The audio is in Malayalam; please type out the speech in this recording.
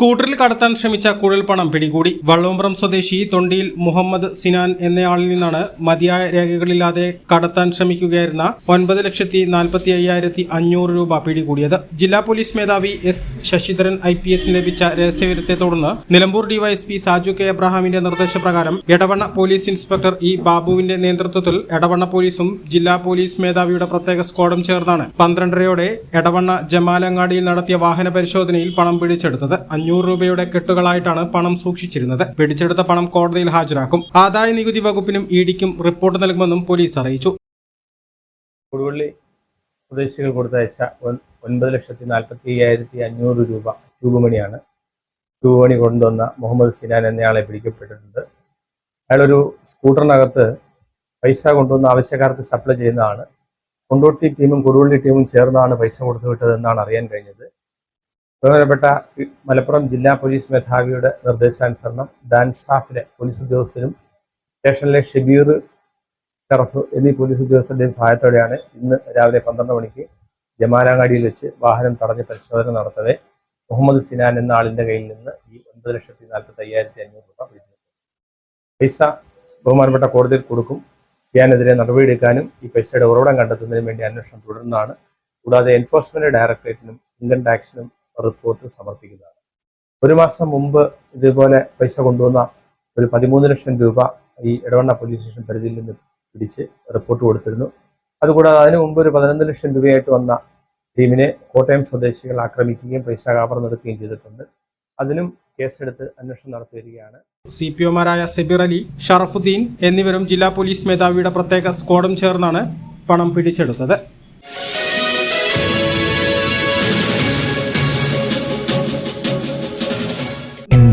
സ്കൂട്ടറിൽ കടത്താൻ ശ്രമിച്ച കുഴൽപ്പണം പിടികൂടി. വള്ളോമ്പ്രം സ്വദേശി തൊണ്ടിയിൽ മുഹമ്മദ് സിനാൻ എന്നയാളിൽ നിന്നാണ് മതിയായ രേഖകളില്ലാതെ കടത്താൻ ശ്രമിക്കുകയായിരുന്ന ഒൻപത് ലക്ഷത്തി നാൽപ്പത്തി അയ്യായിരത്തി അഞ്ഞൂറ് രൂപ പിടികൂടിയത്. ജില്ലാ പോലീസ് മേധാവി എസ് ശശിധരൻ ഐ പി എസിന് ലഭിച്ച രഹസ്യവിവരത്തെ തുടർന്ന് നിലമ്പൂർ ഡിവൈഎസ്പി സാജു കെ അബ്രഹാമിന്റെ നിർദ്ദേശപ്രകാരം എടവണ്ണ പോലീസ് ഇൻസ്പെക്ടർ ഇ ബാബുവിന്റെ നേതൃത്വത്തിൽ എടവണ്ണ പോലീസും ജില്ലാ പോലീസ് മേധാവിയുടെ പ്രത്യേക സ്ക്വാഡും ചേർന്നാണ് പന്ത്രണ്ടരയോടെ എടവണ്ണ ജമാലങ്ങാടിയിൽ നടത്തിയ വാഹന പരിശോധനയിൽ പണം പിടിച്ചെടുത്തത്. അഞ്ഞൂറ് രൂപയുടെ കെട്ടുകളായിട്ടാണ് പണം സൂക്ഷിച്ചിരുന്നത്. പിടിച്ചെടുത്ത പണം കോടതിയിൽ ഹാജരാക്കും. ആദായ നികുതി വകുപ്പിനും ഇഡിക്കും റിപ്പോർട്ട് നൽകുമെന്നും പോലീസ് അറിയിച്ചു. കൊടുവള്ളി സ്വദേശികൾ കൊടുത്തയച്ച ഒൻ- ഒൻപത് ലക്ഷത്തി നാൽപ്പത്തി അയ്യായിരത്തി അഞ്ഞൂറ് രൂപ രൂപമണിയാണ് രൂപമണി കൊണ്ടുവന്ന മുഹമ്മദ് സിനാൻ എന്നയാളെ പിടിക്കപ്പെട്ടിട്ടുണ്ട്. അയാളൊരു സ്കൂട്ടറിനകത്ത് പൈസ കൊണ്ടുവന്ന് ആവശ്യക്കാർക്ക് സപ്ലൈ ചെയ്യുന്നതാണ്. കൊണ്ടോട്ടി ടീമും കൊടുവള്ളി ടീമും ചേർന്നാണ് പൈസ കൊടുത്തു വിട്ടതെന്നാണ് അറിയാൻ കഴിഞ്ഞത്. ബഹുമാനപ്പെട്ട മലപ്പുറം ജില്ലാ പോലീസ് മേധാവിയുടെ നിർദ്ദേശാനുസരണം ഡാൻസ് സ്റ്റാഫിലെ പോലീസ് ഉദ്യോഗസ്ഥരും സ്റ്റേഷനിലെ ഷബീർ ഷറഫ് എന്നീ പോലീസ് ഉദ്യോഗസ്ഥരുടെയും സഹായത്തോടെയാണ് ഇന്ന് രാവിലെ പന്ത്രണ്ട് മണിക്ക് ജമാലാങ്ങാടിയിൽ വെച്ച് വാഹനം തടഞ്ഞ് പരിശോധന നടത്തവേ മുഹമ്മദ് സിനാൻ എന്ന ആളിന്റെ കയ്യിൽ നിന്ന് ഈ ഒൻപത് ലക്ഷത്തി നാൽപ്പത്തി അയ്യായിരത്തി അഞ്ഞൂറ് രൂപ പിടിച്ചു പൈസ ബഹുമാനപ്പെട്ട കോടതിയിൽ കൊടുക്കും. ഇയാനെതിരെ നടപടിയെടുക്കാനും ഈ പൈസയുടെ ഉറവിടം കണ്ടെത്തുന്നതിനും വേണ്ടി അന്വേഷണം തുടരുന്നതാണ്. കൂടാതെ എൻഫോഴ്സ്മെന്റ് ഡയറക്ടറേറ്റിനും ഇൻകം ടാക്സിനും റിപ്പോർട്ട് സമർപ്പിക്കുന്നതാണ്. ഒരു മാസം മുമ്പ് ഇതുപോലെ പൈസ കൊണ്ടുവന്ന ഒരു പതിമൂന്ന് ലക്ഷം രൂപ ഈ ഇടവണ്ണ പോലീസ് സ്റ്റേഷൻ പരിധിയിൽ നിന്ന് പിടിച്ച് റിപ്പോർട്ട് കൊടുത്തിരുന്നു. അതുകൂടാതെ അതിനു മുമ്പ് ഒരു പതിനൊന്ന് ലക്ഷം രൂപയായിട്ട് വന്ന ടീമിനെ കോട്ടയം സ്വദേശികൾ ആക്രമിക്കുകയും പൈസ കവർന്നെടുക്കുകയും ചെയ്തിട്ടുണ്ട്. അതിനും കേസെടുത്ത് അന്വേഷണം നടത്തി വരികയാണ് സി പി ഒമാരായ സെബിർ അലി ഷറഫുദ്ദീൻ എന്നിവരും ജില്ലാ പോലീസ് മേധാവിയുടെ പ്രത്യേക സ്ക്വാഡും ചേർന്നാണ് പണം പിടിച്ചെടുത്തത്.